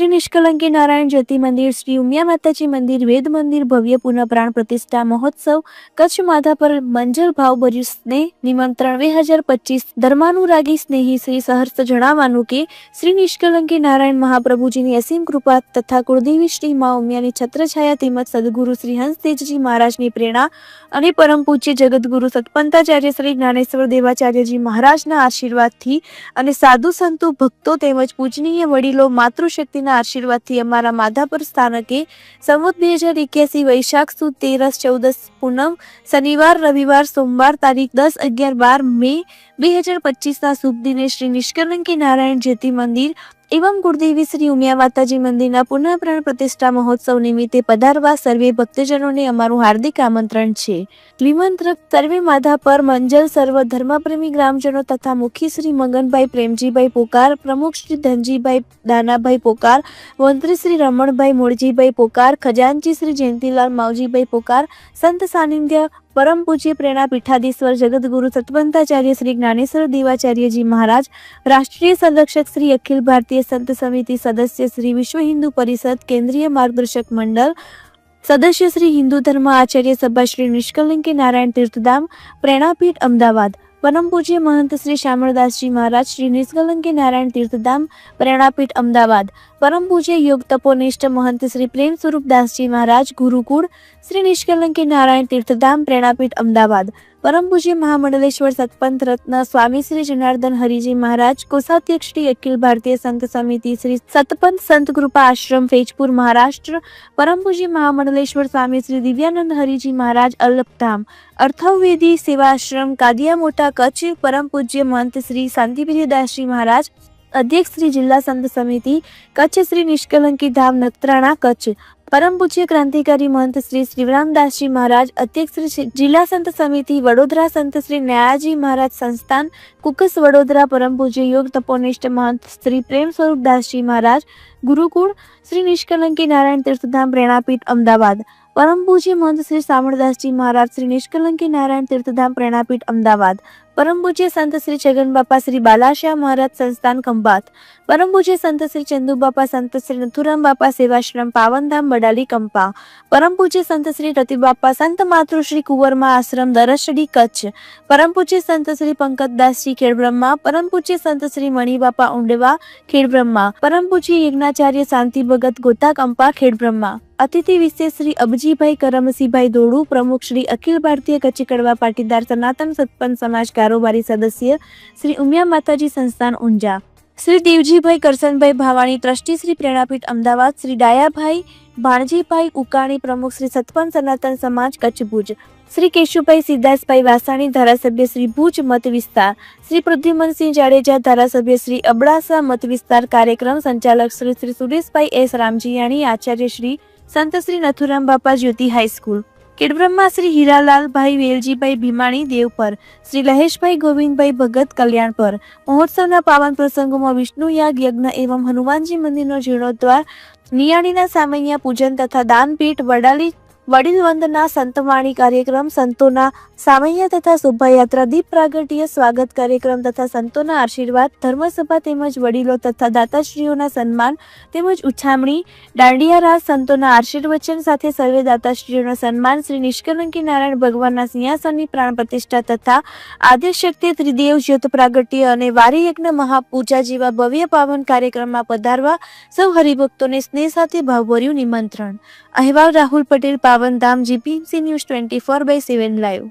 Shri Nishkalanki Narayan Jyoti મંદિર, શ્રી ઉમિયા માતાજી મંદિર, વેદ મંદિર, ભવ્ય પુનઃ પ્રાણ પ્રતિષ્ઠા મહોત્સવ, કચ્છ માથા પર મંજલ ભાવભર્યું સ્નેહ નિમંત્રણ બે હજાર પચીસ. ધર્માનુરાગી સ્નેહી શ્રી સહર્ષ જણાવવાનું કે, શ્રી નિષ્કલંકી નારાયણ મહાપ્રભુજીની અસીમ કૃપા તથા કુળદેવી શ્રી મા ઉમિયાની છત્રછાયા તેમજ સદગુરુ શ્રી હંસતેજજી મહારાજની પ્રેરણા અને પરમ પૂજ્ય જગતગુરુ સતપંતાચાર્ય શ્રી જ્ઞાનેશ્વર દેવાચાર્યજી મહારાજના આશીર્વાદથી અને સાધુ સંતો ભક્તો તેમજ પૂજનીય વડીલો માતૃશક્તિના આશીર્વાદથી અમારા માધાપુર સ્થાનકે સંવત બે હજાર એક્યાસી વૈશાખ સુદ તેરસ ચૌદસ પૂનમ શનિવાર, રવિવાર, સોમવાર તારીખ દસ અગિયાર બાર મે બે હજાર પચીસના શુભ દિને શ્રી નિષ્કલંકી નારાયણ જ્યોતિ મંદિર એવં કુળદેવી શ્રી ઉમિયા માતાજી મંદિરના પુનઃપ્રાણ પ્રતિષ્ઠા મહોત્સવ નિમિત્તે પધારવા સર્વે ભક્તજનોને અમારું હાર્દિક આમંત્રણ છે. નિમંત્રક સર્વે માધા પર મંજલ સર્વ ધર્મપ્રેમી ગ્રામજનો તથા મુખી શ્રી મગનભાઈ પ્રેમજીભાઈ પોકાર, પ્રમુખ શ્રી ધનજીભાઈ દાનાભાઈ પોકાર, મંત્રી શ્રી રમણભાઈ મોળજીભાઈ પોકાર, ખજાનચી શ્રી જયંતિલાલ માવજીભાઈ પોકાર, સંત સાનિધ્ય પરમ પૂજ્ય પ્રેરણા પીઠાધીશ્વર જગદગુરુ સતવંતાચાર્ય શ્રી જ્ઞાનેશ્વર દેવાચાર્યજી મહારાજ, રાષ્ટ્રીય સંરક્ષક શ્રી અખિલ ભારતીય સંત સમિતિ સદસ્ય શ્રી વિશ્વ હિન્દુ પરિષદ કેન્દ્રીય માર્ગદર્શક મંડળ, સદસ્ય શ્રી હિન્દુ ધર્મ આચાર્ય સભા શ્રી નિષ્કલિંકી નારાયણ તીર્થધામ, પ્રેરણાપીઠ અમદાવાદ. પરમ પૂજ્ય મહંત શ્રી શામળદાસજી મહારાજ શ્રી નિષ્કલંકી નારાયણ તીર્થધામ, પ્રેરણાપીઠ અમદાવાદ. પરમ પૂજ્ય યોગ તપોનિષ્ઠ મહંત શ્રી પ્રેમ સ્વરૂપ દાસજી મહારાજ, ગુરુકુળ શ્રી નિષ્કલંકી નારાયણ તીર્થધામ પ્રેરણાપીઠ અમદાવાદ. પરમ પૂજ્ય મહામંડલેશ્વર સતપંથ રત્ન સ્વામી શ્રી જનાર્દન હરિજી મહારાજ કોષાધ્યક્ષ શ્રી અખિલ ભારતીય સંત સમિતિ શ્રી સતપંથ સંત કૃપા આશ્રમ, ફેજપુર, મહારાષ્ટ્ર. પરમ પૂજ્ય મહામંડલેશ્વર સ્વામી શ્રી દિવ્યાનંદ હરિજી મહારાજ અલ્લભધામ અર્થવેદી સેવાશ્રમ, કાદિયા મોટા કચ્છ. પરમ પૂજ્ય મહંત શ્રી શાંતિપ્રિયદાસજી મહારાજ અધ્યક્ષ શ્રી જિલ્લા સંત સમિતિ, કચ્છ શ્રી નિષ્કલંકી ધામ નખત્રાણા કચ્છ, પરમ પૂજ્ય ક્રાંતિકારી મહંત શ્રી શ્રીરામદાસજી મહારાજ અધ્યક્ષ શ્રી જિલ્લા સંત સમિતિ, વડોદરા સંત શ્રી ન્યાયાજી મહારાજ સંસ્થાન, કુકસ વડોદરા પરમ પૂજ્ય યોગ તપોનિષ્ઠ મહંત શ્રી પ્રેમ સ્વરૂપદાસજી મહારાજ, ગુરુકુળ શ્રી નિષ્કલંકી નારાયણ તીર્થધામ પ્રેરણાપીઠ અમદાવાદ, પરમ પૂજ્ય મહંત શ્રી સામળદાસજી મહારાજ શ્રી નિષ્કલંકી નારાયણ તીર્થધામ પ્રેરણાપીઠ અમદાવાદ પરમ પૂજ્ય સંત શ્રી છગન બાપા શ્રી બાલાશા મહારાજ સંસ્થાન ખંભાત. પરમ પૂજ્ય સંત શ્રી ચંદુ બાપા સંત શ્રી નથુરામ બાપા સેવાશ્રમ, પાવનધામ, બડાલી, કંપા. પરમ પૂજ્ય સંત શ્રી રતિબાપા, સંત માતૃશ્રી કુંવરમા આશ્રમ, દરસડી કચ્છ. પરમ પૂજ્ય સંત શ્રી પંકજદાસજી ખેડબ્રહ્મા. પરમ પૂજ્ય સંત શ્રી મણિબાપા ઉંડવા ખેડબ્રહ્મા. પરમ પૂજ્ય યજ્ઞાચાર્ય શાંતિ ભગત ગોતા કંપા ખેડબ્રહ્મા. અતિથિ વિશેષ શ્રી અબજીભાઈ કરમસિંહભાઈ દોડુ પ્રમુખ શ્રી અખિલ ભારતીય કચ્છી કડવા પાટીદાર સનાતન સત્પન્ન સમાજ કારોબારી સદસ્ય શ્રી ઉમિયા માતાજી સંસ્થાન ઊંઝા. શ્રી દેવજીભાઈ કરસનભાઈ ભાવાણી, ટ્રસ્ટી શ્રી પ્રેરણાપીઠ અમદાવાદ, શ્રી ડાયાભાઈ ભાણજીભાઈ ઉકાણી પ્રમુખ શ્રી સતપન સનાતન સમાજ કચ્છ ભુજ. શ્રી કેશુભાઈ સિદ્ધાસભાઈ વાસાણી, ધારાસભ્ય શ્રી ભુજ મત વિસ્તાર. શ્રી પ્રદ્યુમનસિંહ જાડેજા, ધારાસભ્ય શ્રી અબડાસા મત વિસ્તાર કાર્યક્રમ સંચાલક શ્રી શ્રી સુરેશભાઈ એસ રામજીયાણી, આચાર્ય શ્રી સંત શ્રી નથુરામ બાપા જ્યોતિ હાઈસ્કૂલ કેડબ્રહ્મા શ્રી હીરાલાલભાઈ વેલજીભાઈ ભીમાણી દેવ પર, શ્રી લહેશભાઈ ગોવિંદભાઈ ભગત કલ્યાણ પર, મહોત્સવના પાવન પ્રસંગોમાં વિષ્ણુ યાગ, યજ્ઞ એવં હનુમાનજી મંદિરનો જીર્ણોદ્વાર નિયાણીના સામૈયા પૂજન તથા દાનપીઠ, વડાલી વડીલ વંદના સંતવાણી કાર્યક્રમ, સંતોના સામૈયા તથા શોભાયાત્રા, દીપ પ્રાગટ્ય, સ્વાગત કાર્યક્રમ તથા સંતોના આશીર્વાદ, ધર્મસભા તેમજ વડીલો તથા દાતાશ્રીઓના સન્માન તેમજ ઉછામણી દાંડિયા રાસ સંતોના આશીર્વચન સાથે સર્વે દાતાશ્રીઓનો સન્માન, શ્રી નિષ્કલંકી નારાયણ ભગવાનના સિંહાસનની પ્રાણ પ્રતિષ્ઠા તથા આદ્યશક્તિ ત્રિદેવ જ્યોત પ્રાગટ્ય અને વારી યજ્ઞ મહાપૂજા જેવા ભવ્ય પાવન કાર્યક્રમમાં પધારવા સૌ હરિભક્તોને સ્નેહ સાથે ભાવભર્યું નિમંત્રણ. અહેવાલ Rahul Patel Pavandham GPMC news twenty four by seven live.